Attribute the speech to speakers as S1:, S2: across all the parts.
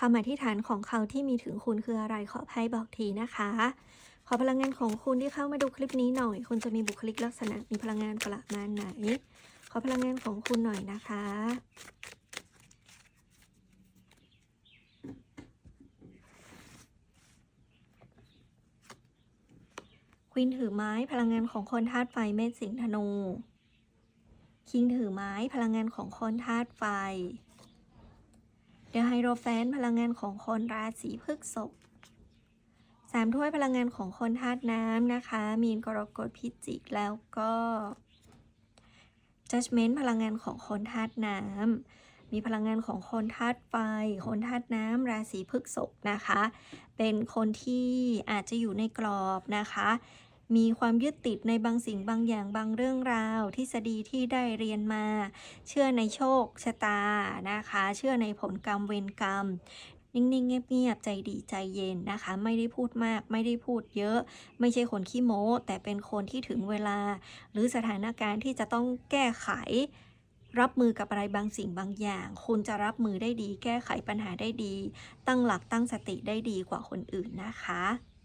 S1: คำอธิษฐานของเขาที่มีถึงคุณคืออะไรขอไพ่บอกทีนะคะ ขอพลังงานของคุณที่เข้ามาดูคลิปนี้หน่อย คุณจะมีบุคลิกลักษณะมีพลังงานประมาณไหน ขอพลังงานของคุณหน่อยนะคะควีนถือไม้พลังงานของคนธาตุไฟเมษสิงห์ธนู คิงถือไม้พลังงานของคนธาตุไฟ เดอะไฮโรแฟนพลังงานของคนราศีพฤษภสามถ้วยพลังงานของคนธาตุน้ำนะคะ มีนกรกฎพิจิกแล้วก็ Judgment พลังงานของคนธาตุน้ำมีพลังงานของคนธาตุไฟ คนธาตุน้ำราศีพฤษภนะคะ เป็นคนที่อาจจะอยู่ในกรอบนะคะ มีความยึดติดในบางสิ่งบางอย่างบางเรื่องราวทฤษฎีที่ได้เรียนมา เชื่อในโชคชะตานะคะ เชื่อในผลกรรมเวรกรรมนิ่งๆ เงียบๆ ใจดีใจเย็นนะคะ ไม่ได้พูดมาก ไม่ได้พูดเยอะ ไม่ใช่คนขี้โม้ แต่เป็นคนที่ถึงเวลา หรือสถานการณ์ที่จะต้องแก้ไข รับมือกับอะไรบางสิ่งบางอย่าง คุณจะรับมือได้ดี แก้ไขปัญหาได้ดี ตั้งหลักตั้งสติได้ดีกว่าคนอื่นนะคะ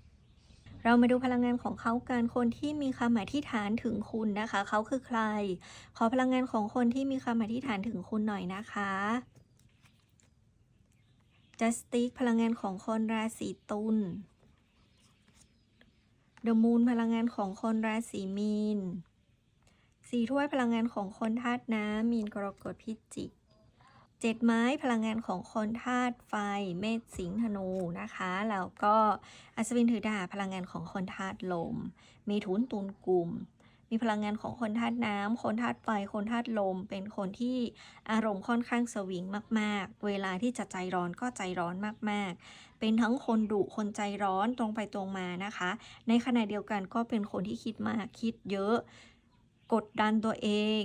S1: เรามาดูพลังงานของเขากันคนที่มีคำอธิษฐานถึงคุณนะคะ เขาคือใคร ขอพลังงานของคนที่มีคำอธิษฐานถึงคุณหน่อยนะคะ Justice พลังงานของคนราศีตุล The Moon พลังงานของคนราศีมีนสี่ถ้วยพลังงานของคนธาตุน้ำมีนกรกฎพิจิก เจ็ดไม้พลังงานของคนธาตุไฟ เมษสิงห์ธนูนะคะ แล้วก็อัศวินถือดาบพลังงานของคนธาตุลม มีทุนตุนกลุ่ม มีพลังงานของคนธาตุน้ำคนธาตุไฟ คนธาตุลม เป็นคนที่อารมณ์ค่อนข้างสวิงมาก ๆ เวลาที่จะใจร้อนก็ใจร้อนมาก ๆ เป็นทั้งคนดุคนใจร้อนตรงไปตรงมานะคะ ในขณะเดียวกันก็เป็นคนที่คิดมากคิดเยอะ กดดันตัวเอง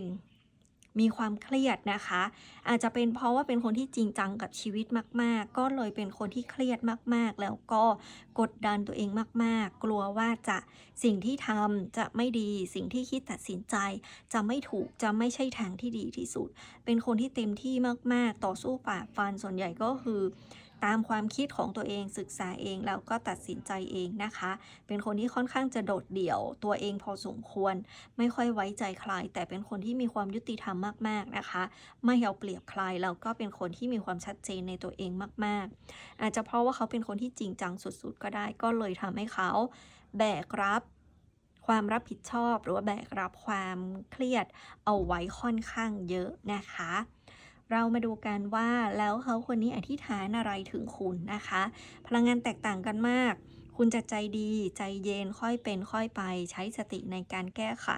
S1: มีความเครียดนะคะ อาจจะเป็นเพราะว่าเป็นคนที่จริงจังกับชีวิตมาก ๆ ก็เลยเป็นคนที่เครียดมาก ๆ แล้วก็กดดันตัวเองมาก ๆ กลัวว่าจะสิ่งที่ทำจะไม่ดี สิ่งที่คิดตัดสินใจ จะไม่ถูกจะไม่ใช่ทางที่ดีที่สุด เป็นคนที่เต็มที่มาก ๆ ต่อสู้ฝ่าฟันส่วนใหญ่ก็คือ ตามความคิดของตัวเองศึกษาเองแล้วก็ตัดสินใจเองนะคะ เป็นคนที่ค่อนข้างจะโดดเดี่ยวตัวเองพอสมควร ไม่ค่อยไว้ใจใคร แต่เป็นคนที่มีความยุติธรรมมากๆนะคะ ไม่เอาเปรียบใครแล้วก็เป็นคนที่มีความชัดเจนในตัวเองมาก ๆ อาจจะเพราะว่าเขาเป็นคนที่จริงจังสุดๆ ก็ได้ ก็เลยทำให้เขาแบกรับความรับผิดชอบหรือว่าแบกรับความเครียดเอาไว้ค่อนข้างเยอะนะคะ เรามาดูกันว่าแล้วเขาคนนี้อธิษฐานอะไรถึงคุณนะคะ พลังงานแตกต่างกันมาก คุณจะใจดีใจเย็นค่อยเป็นค่อยไป ใช้สติในการแก้ไข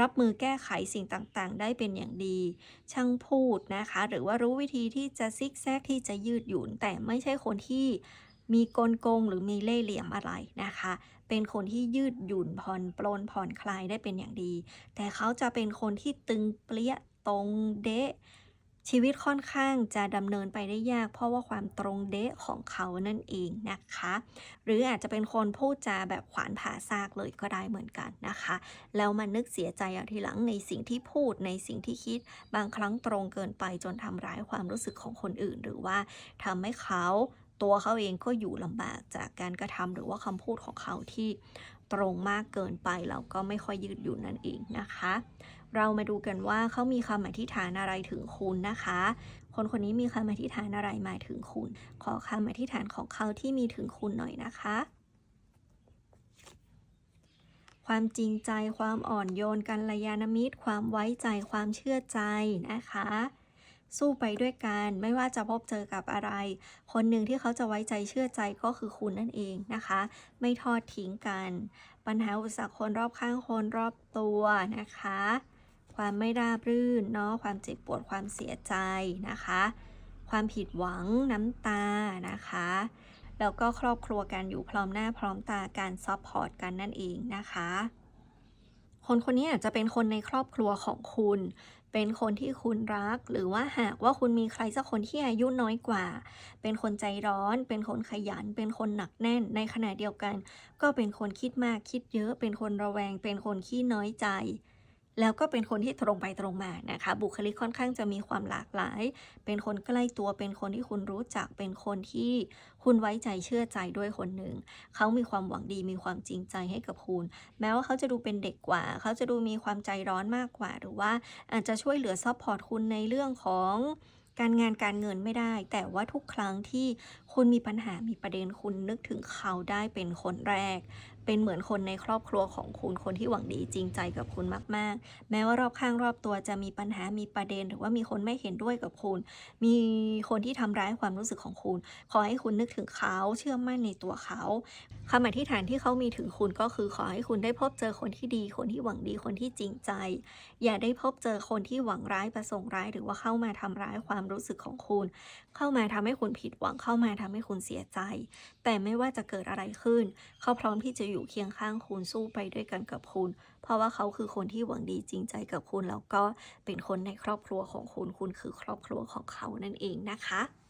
S1: รับมือแก้ไขสิ่งต่างๆ ได้เป็นอย่างดี ช่างพูดนะคะ หรือว่ารู้วิธีที่จะซิกแซกที่จะยืดหยุ่น แต่ไม่ใช่คนที่มีกลโกงหรือมีเล่ห์เหลี่ยมอะไรนะคะ เป็นคนที่ยืดหยุ่นผ่อนปลนผ่อนคลายได้เป็นอย่างดี แต่เขาจะเป็นคนที่ตึงเปรี้ยตรงเดะ ชีวิตค่อนข้างจะดำเนินไปได้ยาก เพราะว่าความตรงเดะของเขานั่นเองนะคะ หรืออาจจะเป็นคนพูดจาแบบขวานผ่าซากเลยก็ได้เหมือนกันนะคะ แล้วมันนึกเสียใจเอาทีหลังในสิ่งที่พูดในสิ่งที่คิด บางครั้งตรงเกินไปจนทำร้ายความรู้สึกของคนอื่น หรือว่าทำให้เขาตัวเขาเองก็อยู่ลำบากจากการกระทำหรือว่าคำพูดของเขาที่ตรงมากเกินไปแล้วก็ไม่ค่อยยืดหยุ่นนั่นเองนะคะ เรามาดูกันว่าเขามีคำอธิษฐานอะไรถึงคุณนะคะ คนคนนี้มีคำอธิษฐานอะไรมาถึงคุณ ขอคำอธิษฐานของเขาที่มีถึงคุณหน่อยนะคะ ความจริงใจ ความอ่อนโยนกัลยาณมิตร ความไว้ใจ ความเชื่อใจนะคะ สู้ไปด้วยกันไม่ว่าจะพบเจอกับอะไร คนหนึ่งที่เขาจะไว้ใจเชื่อใจก็คือคุณนั่นเองนะคะ ไม่ทอดทิ้งกัน ปัญหาอุปสรรคคนรอบข้างคนรอบตัวนะคะ ความไม่ราบรื่นเนาะความเจ็บปวดความเสียใจนะคะ ความผิดหวังน้ำตานะคะแล้วก็ครอบครัวกันอยู่พร้อมหน้าพร้อมตาการซัพพอร์ตกันนั่นเองนะคะ คนคนนี้อาจจะเป็นคนในครอบครัวของคุณ เป็นคนที่คุณรัก หรือว่าหากว่าคุณมีใครสักคนที่อายุน้อยกว่า เป็นคนใจร้อน เป็นคนขยัน เป็นคนหนักแน่น ในขณะเดียวกัน ก็เป็นคนคิดมากคิดเยอะ เป็นคนระแวง เป็นคนขี้น้อยใจ แล้วก็เป็นคนที่ตรงไปตรงมานะคะ บุคลิกค่อนข้างจะมีความหลากหลาย เป็นคนใกล้ตัว เป็นคนที่คุณรู้จัก เป็นคนที่คุณไว้ใจเชื่อใจด้วยคนหนึ่ง เขามีความหวังดี มีความจริงใจให้กับคุณ แม้ว่าเขาจะดูเป็นเด็กกว่า เขาจะดูมีความใจร้อนมากกว่า หรือว่าอาจจะช่วยเหลือซัพพอร์ตคุณในเรื่องของการงานการเงินไม่ได้ แต่ว่าทุกครั้งที่คุณมีปัญหามีประเด็นคุณนึกถึงเขาได้เป็นคนแรกเป็นเหมือนคนในครอบครัวของคุณคนที่หวังดีจริงใจกับคุณมาก ๆ แม้ว่ารอบข้างรอบตัวจะมีปัญหามีประเด็น หรือว่ามีคนไม่เห็นด้วยกับคุณ มีคนที่ทำร้ายความรู้สึกของคุณ ขอให้คุณนึกถึงเขาเชื่อมั่นในตัวเขาคำอธิษฐานที่เขามีถึงคุณก็คือขอให้คุณได้พบเจอคนที่ดี คนที่หวังดีคนที่จริงใจ อย่าได้พบเจอคนที่หวังร้ายประสงค์ร้าย หรือว่าเข้ามาทำร้ายความรู้สึกของคุณ เข้ามาทำให้คุณผิดหวังเข้ามาทำให้คุณเสียใจ แต่ไม่ว่าจะเกิดอะไรขึ้น เขาพร้อมที่จะอยู่เคียงข้างคุณสู้ไปด้วยกันกับคุณ เพราะว่าเขาคือคนที่หวังดีจริงใจกับคุณแล้วก็เป็นคนในครอบครัวของคุณคุณคือครอบครัวของเขานั่นเองนะคะ